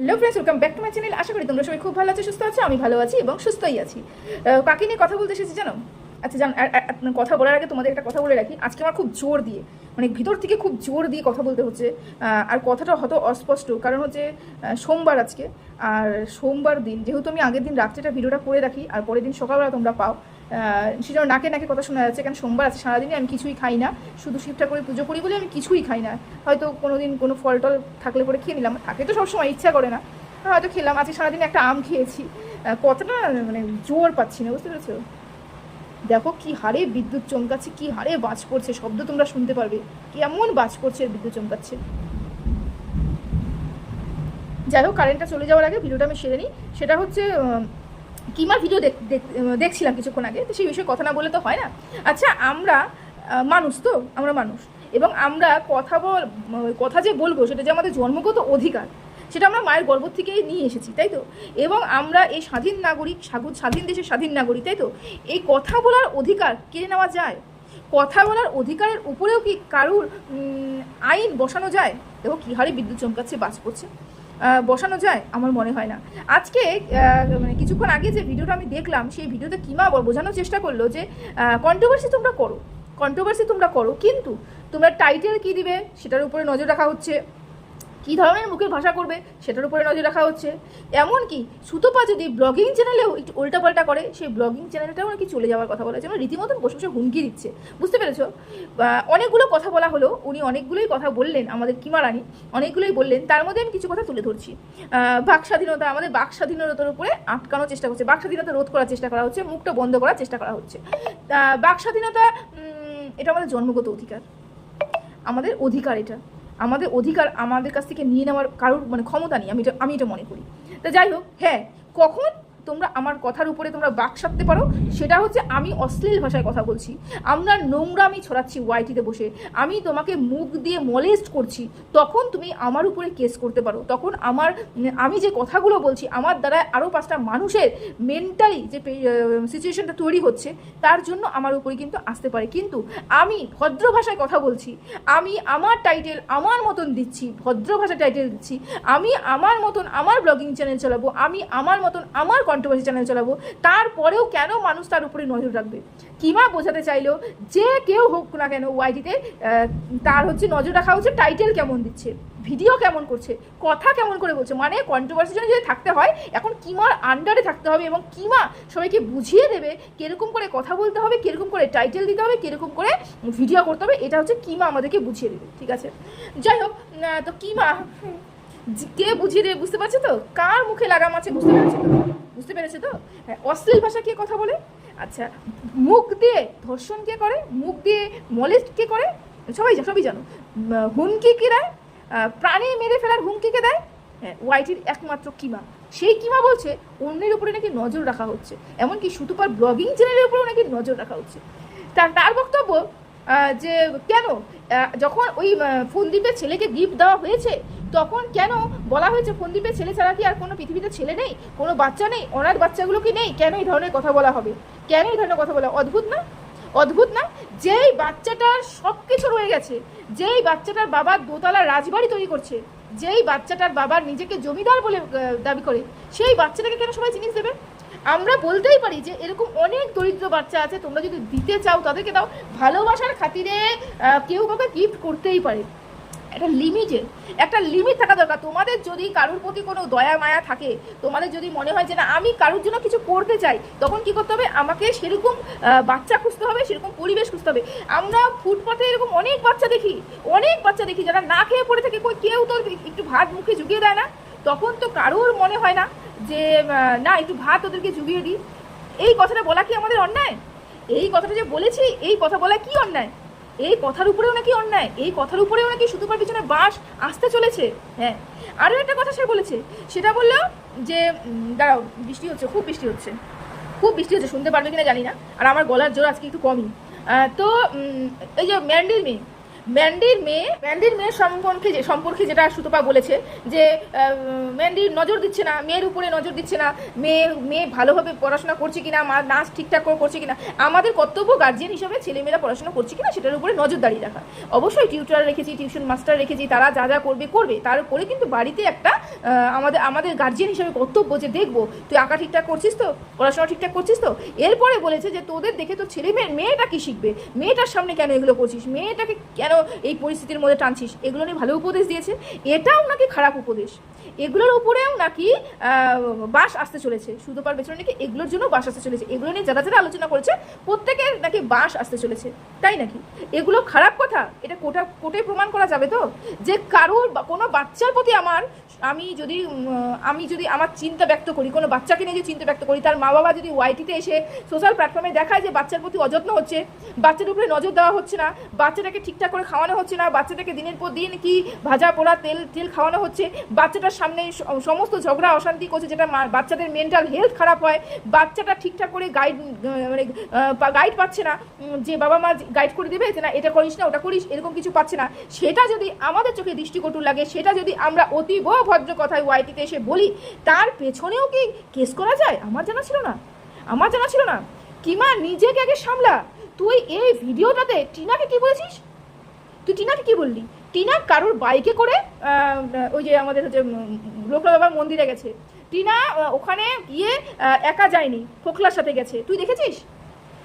Hello friends welcome back to my channel আশা করি তোমরা সবাই খুব ভালো আছো, সুস্থ আছো, আমি ভালো আছি এবং সুস্থই আছি। কাকে নিয়ে কথা বলতে এসেছি, জানো? আচ্ছা জান কথা বলার আগে তোমাদের একটা কথা বলে রাখি। আজকে আমার খুব জোর দিয়ে মানে ভিতর থেকে খুব জোর দিয়ে কথা বলতে হচ্ছে। আর কথাটা হয়তো অস্পষ্ট, কারণ হচ্ছে সোমবার আজকে। আর সোমবার দিন, যেহেতু আমি আগের দিন রাত্রেটা ভিডিওটা করে রাখি, আর পরের দিন সকালবেলা তোমরা পাও সেজন্য নাকে নাকে কথা শোনা যাচ্ছে, কারণ সোমবার আছে সারাদিনই আমি কিছুই খাই না। শুধু শিবটা করে পুজো করি বলে আমি কিছুই খাই না। হয়তো কোনো দিন কোনো ফল টল থাকলে পরে খেয়ে নিলাম, থাকে তো সবসময়, ইচ্ছা করে না। হয়তো খেলাম, আজকে সারাদিন একটা আম খেয়েছি। কতটা মানে জোর পাচ্ছি না, বুঝতে পেরেছ? দেখো কি হারে বিদ্যুৎ চমকাচ্ছে, কি হারে বাজ পড়ছে, শব্দ তোমরা শুনতে পারবে। কেমন বাজ পড়ছে বিদ্যুৎ চমকাচ্ছে। যাই হোক কারেন্টটা চলে যাওয়ার আগে ভিডিওটা আমি সেরে নিই। সেটা হচ্ছে কিমার ভিডিও দেখ- দেখ- দেখছিলাম কিছুক্ষণ আগে তো সেই বিষয়ে কথা না বলে তো হয় না। আচ্ছা আমরা মানুষ তো আমরা মানুষ। এবং আমরা কথা বল কথা যে বলব সেটা যে আমাদের জন্মগত অধিকার সেটা আমরা মায়ের গর্ভ থেকেই নিয়ে এসেছি তাই তো? এবং আমরা এই স্বাধীন নাগরিক স্বাধীন দেশের স্বাধীন নাগরিক তাই তো? এই কথা বলার অধিকার কেড়ে নেওয়া যায়? কথা বলার অধিকারের উপরেও কি কারুর আইন বসানো যায়? দেখো কী হারে বিদ্যুৎ চমকাচ্ছে বাস আহ, বসানো যায়? আমার মনে হয় না। আজকে মানে কিছুক্ষণ আগে যে ভিডিওটা আমি দেখলাম, সেই ভিডিওতে কিমা বোঝানোর চেষ্টা করল যে কন্ট্রোভার্সি তোমরা করো। কন্ট্রোভার্সি তোমরা করো, কিন্তু তোমরা টাইটেল কি দিবে? সেটার উপরে নজর রাখা হচ্ছে। কী ধরনের মুখের ভাষা করবে সেটার উপরে নজর রাখা হচ্ছে। এমনকি সুতপা যদি ব্লগিং চ্যানেলেও একটু উল্টাপাল্টা করে, সেই ব্লগিং চ্যানেলটাও নাকি চলে যাওয়ার কথা বলা মানে রীতিমতন বসে বসে হুমকি দিচ্ছে। বুঝতে পেরেছ? অনেকগুলো কথা বলা হলো, উনি অনেকগুলোই কথা বললেন আমাদের কিমা রানী, অনেকগুলোই বললেন। তার মধ্যে আমি কিছু কথা তুলে ধরছি। বাক স্বাধীনতা, আমাদের বাক স্বাধীনতার উপরে আটকানোর চেষ্টা করছে। বাক স্বাধীনতা রোধ করার চেষ্টা করা হচ্ছে, মুখটা বন্ধ করার চেষ্টা করা হচ্ছে। বাক স্বাধীনতা এটা আমাদের জন্মগত অধিকার। আমাদের অধিকার এটা। আমাদের অধিকার আমাদের কাছ থেকে নিয়ে নেওয়ার কারোর মানে ক্ষমতা নেই, আমি এটা আমি এটা মনে করি। তা যাই হোক হ্যাঁ কখন তোমরা আমার কথার উপরে তোমরা বাক সাধতে পারো। সেটা হচ্ছে আমি অশ্লীল ভাষায় কথা বলছি। আমরা নোংরামি ছড়াচ্ছি ওয়াইটিতে বসে। আমি তোমাকে মুখ দিয়ে মলেস্ট করছি। তখন তুমি আমার উপরে কেস করতে পারো। তখন আমার, আমি যে কথাগুলো বলছি, আমার দ্বারা আরও পাঁচটা মানুষের মেন্টালি যে সিচুয়েশনটা তৈরি হচ্ছে, তার জন্য আমার উপরে কিন্তু আসতে পারে। কিন্তু আমি ভদ্র ভাষায় কথা বলছি। আমি আমার টাইটেল আমার মতন দিচ্ছি, ভদ্র ভাষায় টাইটেল দিচ্ছি। আমি আমার মতন আমার ব্লগিং চ্যানেল চালাবো। আমি আমার মতন আমার কন্ট্রোভার্সি চ্যানেল চালাবো। তারপরেও কেন মানুষ তার উপরে নজর রাখবে? কিমা বোঝাতে চাইলো? যে কেউ হোক না কেন ওয়াইটিতে তার হচ্ছে নজর রাখা হচ্ছে টাইটেল কেমন দিচ্ছে ভিডিও কেমন করছে, কথা কেমন করে বলছে মানে কন্ট্রোভার্সির জন্য যদি থাকতে হয়, এখন কিমার আন্ডারে থাকতে হবে এবং কিমা সবাইকে বুঝিয়ে দেবে কীরকম করে কথা বলতে হবে, কীরকম করে টাইটেল দিতে হবে, কীরকম করে ভিডিও করতে হবে, এটা হচ্ছে কিমা আমাদেরকে বুঝিয়ে দেবে, ঠিক আছে? যাই হোক তো কিমা কে বুঝিয়ে দেবে বুঝতে পারছে তো? কার মুখে লাগাম আছে বুঝতে পেরেছে তো? বুঝতে পেরেছে তো? হ্যাঁ, অশ্লীল ভাষা কে কথা বলে? আচ্ছা মুখ দিয়ে ধর্ষণ কে করে? মুখ দিয়ে মলেস্ট কে করে? সবাই সবই জানো। হুমকি কে দেয়? প্রাণে মেরে ফেলার হুমকি কে দেয়? হ্যাঁ ওয়াইটির একমাত্র কিমা। সেই কিমা বলছে অন্যের উপরে নাকি নজর রাখা হচ্ছে। এমনকি সুতুপার ব্লগিং চ্যানেলের উপরেও নাকি নজর রাখা হচ্ছে। তার তার বক্তব্য যে কেন? যখন ওই ফন্দীপের ছেলেকে গিফট দেওয়া হয়েছে তখন কেন বলা হয়েছে ফন্দীপের ছেলে ছাড়া কি আর কোনো পৃথিবীতে ছেলে নেই? কোনো বাচ্চা নেই? অনাথ বাচ্চাগুলো কি নেই? কেন এই ধরনের কথা বলা হবে? কেন এই ধরনের কথা বলা অদ্ভুত না? অদ্ভুত না? যেই বাচ্চাটার সব কিছু রয়ে গেছে, যেই বাচ্চাটার বাবা দোতলা রাজবাড়ি তৈরি করছে, যেই বাচ্চাটার বাবার নিজেকে জমিদার বলে দাবি করে, সেই বাচ্চাটাকে কেন সবাই জিনিস দেবে? আমরা বলতেই পারি যে এরকম অনেক দরিদ্র বাচ্চা আছে, তোমরা যদি দিতে চাও তাদেরকে দাও। ভালোবাসার খাতিরে কেউ কাউকে গিফট করতেই পারে। একটা লিমিটে একটা লিমিট থাকা দরকার। তোমাদের যদি কারোর প্রতি কোনো দয়া, মায়া থাকে, তোমাদের যদি মনে হয় যে না, আমি কারোর জন্য কিছু করতে চাই, তখন কি করতে হবে? আমাকে সেরকম বাচ্চা খুঁজতে হবে, সেরকম পরিবেশ খুঁজতে হবে। আমরা ফুটপাথে এরকম অনেক বাচ্চা দেখি, অনেক বাচ্চা দেখি যারা না খেয়ে পড়ে থাকে কেউ তো একটু ভাত মুখে জুগিয়ে দেয় না। তখন তো কারোর মনে হয় না যে না, একটু ভাত ওদেরকে জুগিয়ে দিই। এই কথাটা বলা কি আমাদের অন্যায়? এই কথাটা যে বলেছি, এই কথা বলা কি অন্যায়? এই কথার উপরেও নাকি অন্যায়? এই কথার উপরেও নাকি সুতপার পিছনে বাস আসতে চলেছে? হ্যাঁ। আরও একটা কথা সে বলেছে। সেটা বলল যে দাঁড়াও, বৃষ্টি হচ্ছে, খুব বৃষ্টি হচ্ছে। খুব বৃষ্টি হচ্ছে, শুনতে পারবে কিনা জানি না। আর আমার গলার জোর আজকে একটু কমই। তো এই যে ম্যান্ডেল মেয়ে ম্যান্ডির মেয়ে, ম্যান্ডির মেয়ের সম্পর্কে যে সম্পর্কে যেটা সুতপা বলেছে যে ম্যান্ডি নজর দিচ্ছে না, মেয়ের উপরে নজর দিচ্ছে না, মেয়ে মেয়ে ভালোভাবে পড়াশোনা করছে কিনা, মা নাচ ঠিকঠাক করে করছে কিনা, আমাদের কর্তব্য গার্জিয়ান হিসাবে ছেলেমেয়েরা পড়াশোনা করছে কিনা সেটার উপরে নজরদারি রাখা। অবশ্যই টিউটার রেখেছি টিউশন মাস্টার রেখেছি, তারা যা যা করবে করবে তারপরে কিন্তু বাড়িতে একটা আমাদের আমাদের গার্জিয়ান হিসাবে কর্তব্য যে দেখব, তুই আঁকা ঠিকঠাক করছিস তো, পড়াশোনা ঠিকঠাক করছিস তো? এরপরে বলেছে যে তোদের দেখে তো ছেলে মেয়ে মেয়েটা কি শিখবে? মেয়েটার সামনে কেন এগুলো করছিস? মেয়েটাকে কেন এই পরিস্থিতির মধ্যে টানছিস। এগুলো নিয়ে ভালো উপদেশ দিয়েছে। এটাও নাকি খারাপ উপদেশ। এগুলোর উপরেও নাকি বাস আসতে চলেছে। সুতোপার পেছনে নাকি এগুলোর জন্য বাস আসতে চলেছে। এগুলো নিয়ে যারা যারা আলোচনা করেছে, প্রত্যেকের নাকি বাস আসতে চলেছে। তাই নাকি? এগুলো খারাপ কথা? এটা কোটা, কোটে প্রমাণ করা যাবে তো? যে কারোর কোনো বাচ্চার প্রতি আমার, আমি যদি আমি যদি আমার চিন্তা ব্যক্ত করি, কোনো বাচ্চাকে নিয়ে যদি চিন্তা ব্যক্ত করি, তার মা বাবা যদি ওয়াইটিতে এসে সোশ্যাল প্ল্যাটফর্মে দেখায় যে বাচ্চার প্রতি অযত্ন হচ্ছে, বাচ্চার উপরে নজর দেওয়া হচ্ছে না, বাচ্চাটাকে ঠিকঠাক করে খাওয়ানো হচ্ছে না বাচ্চাটাকে দিনের পর দিন কি ভাজা পোড়া তেল তেল খাওয়ানো হচ্ছে? বাচ্চাটার সামনে সমস্ত ঝগড়া, অশান্তি করছে, যেটা বাচ্চাদের মেন্টাল হেলথ খারাপ হয়। বাচ্চাটা ঠিকঠাক করে গাইড মানে গাইড পাচ্ছে না। যে বাবা মা গাইড করে দেবে যে না, এটা করিস না, ওটা করিস, এরকম কিছু পাচ্ছে না। সেটা যদি আমাদের চোখে দৃষ্টিকটু লাগে, সেটা যদি আমরা অতীব ভদ্র কথায় ওয়াইটিতে এসে বলি, তার পেছনেও কি কেস করা যায়? আমার জানা ছিল না। আমার জানা ছিল না। কিমা নিজেকে আগে সামলা। তুই এই ভিডিওটাতে টিনাকে কি বলেছিস? তুই টিনাকে কি বললি? টিনা কারোর বাইকে করে ওই যে আমাদের হচ্ছে লোকলা বাবার মন্দিরে গেছে। টিনা ওখানে গিয়ে একা যায়নি, ফোকলার সাথে গেছে। তুই দেখেছিস?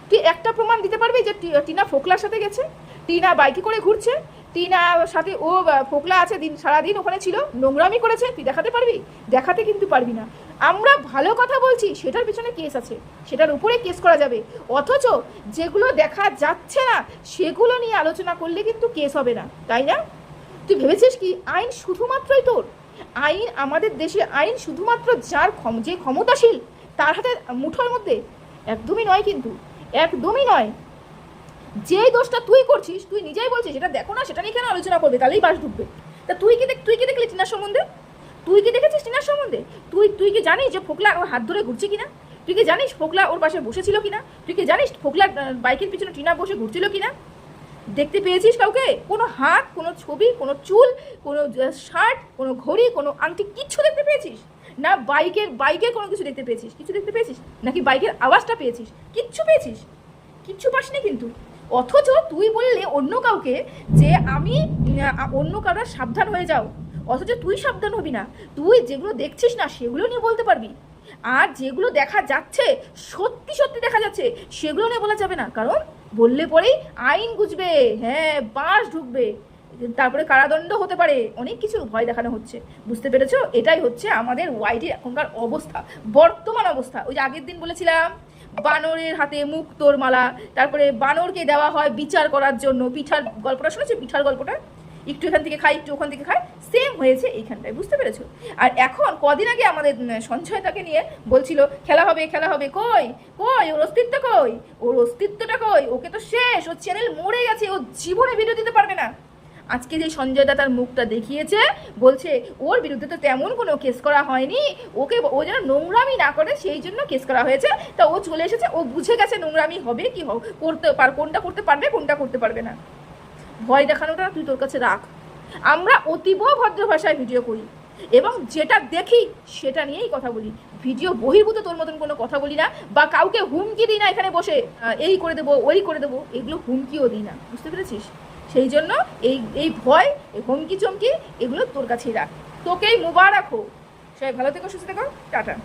তুই একটা প্রমাণ দিতে পারবি যে টিনা ফোকলার সাথে গেছে? টিনা বাইকে করে ঘুরছে? টিনা সাথে ও ফোকলা আছে, দিন সারাদিন ওখানে ছিল, নোংরামি করেছে, তুই দেখাতে পারবি? দেখাতে কিন্তু পারবি না। আমরা ভালো কথা বলছি, সেটার পিছনে কেস আছে, সেটার উপরে কেস করা যাবে। অথচ যেগুলো দেখা যাচ্ছে না, সেগুলো নিয়ে আলোচনা করলে কিন্তু কেস হবে না, তাই না? তুই ভেবেছিস কি, আইন শুধুমাত্রই তোর? আইন আমাদের দেশে, আইন শুধুমাত্র যার যে ক্ষমতাশীল, তার হাতে মুঠোর মধ্যে, একদমই নয় কিন্তু, একদমই নয়। যেই দোষটা তুই করছিস, তুই নিজেই বলছিস, সেটা দেখো না, সেটা নিয়ে কেন আলোচনা করবে? তাহলেই বাস ঢুকবে। তা তুই কি দেখ তুই কি দেখলি টিনার সম্বন্ধে? তুই কি দেখেছিস টিনার সম্বন্ধে? তুই তুই কি জানিস যে ফোকলা ওর হাত ধরে ঘুরছে কিনা? তুই কি জানিস ফোকলা ওর পাশে বসেছিল কিনা? তুই কি জানিস ফোকলা বাইকের পিছনে টিনা বসে ঘুরছিল কিনা? দেখতে পেয়েছিস কাউকে? কোনো হাত, কোনো ছবি, কোনো চুল, কোনো শার্ট, কোনো ঘড়ি, কোনো আংটি, কিচ্ছু দেখতে পেয়েছিস? না বাইকের বাইকের কোনো কিছু দেখতে পেয়েছিস? কিছু দেখতে পেয়েছিস? নাকি বাইকের আওয়াজটা পেয়েছিস? কিচ্ছু পেয়েছিস? কিচ্ছু পাসনি কিন্তু। অথচ তুই বললে অন্য কাউকে যে আমি অন্য কারোর সাবধান হয়ে যাও। অথচ তুই সাবধান হবি না। তুই যেগুলো দেখছিস না, সেগুলো নিয়ে বলতে পারবি। আর যেগুলো দেখা যাচ্ছে, সত্যি সত্যি দেখা যাচ্ছে, সেগুলো নিয়ে বলা যাবে না। কারণ বললে পরেই আইন গুজবে হ্যাঁ বাস ঢুকবে। তারপরে কারাদণ্ড হতে পারে। অনেক কিছু ভয় দেখানো হচ্ছে। বুঝতে পেরেছ? এটাই হচ্ছে আমাদের ওয়াইটির এখনকার অবস্থা, বর্তমান অবস্থা। ওই যে আগের দিন বলেছিলাম বানরের হাতে মুক্তোর মালা তারপরে বানরকে দেওয়া হয় বিচার করার জন্য। পিঠার গল্পটা শুনেছো পিঠার গল্পটা? একটু এখান থেকে খাই একটু ওখান থেকে খাই সেম হয়েছে এইখানটায় বুঝতে পেরেছ? আর এখন কদিন আগে আমাদের উম, সঞ্জয়তাকে নিয়ে বলছিল খেলা হবে খেলা হবে কই? কই? ওর অস্তিত্ব কই? ওর অস্তিত্বটা কই? ওকে তো শেষ ওর চ্যানেল মরে গেছে ও জীবনে ভিডিও দিতে পারবে না। আজকে যে সঞ্জয় দা তার মুখটা দেখিয়েছে, বলছে, ওর বিরুদ্ধে তো তেমন কোনো কেস করা হয়নি। ওকে, ও যেন নোংরামি না করে সেই জন্য কেস করা হয়েছে। তা ও চলে এসেছে, ও বুঝে গেছে নোংরামি হবে কি করতে পার, কোনটা করতে পারবে, কোনটা করতে পারবে না। ভয় দেখানোটা তুই তোর কাছে রাখ। আমরা অতীব ভদ্র ভাষায় ভিডিও করি এবং যেটা দেখি সেটা নিয়েই কথা বলি। ভিডিও বহির্ভূত তোর মতন কোনো কথা বলি না বা কাউকে হুমকি দিই না এখানে বসে এই করে দেবো, ওই করে দেবো, এগুলো হুমকিও দিই না। বুঝতে পেরেছিস? সেই জন্য এই এই ভয়, এই হুমকি চমকি, এগুলো তোর কাছেই রাখ। তোকেই মুবারক হোক। সবাই ভালো থেকো, সুস্থ থেকো। টাটা।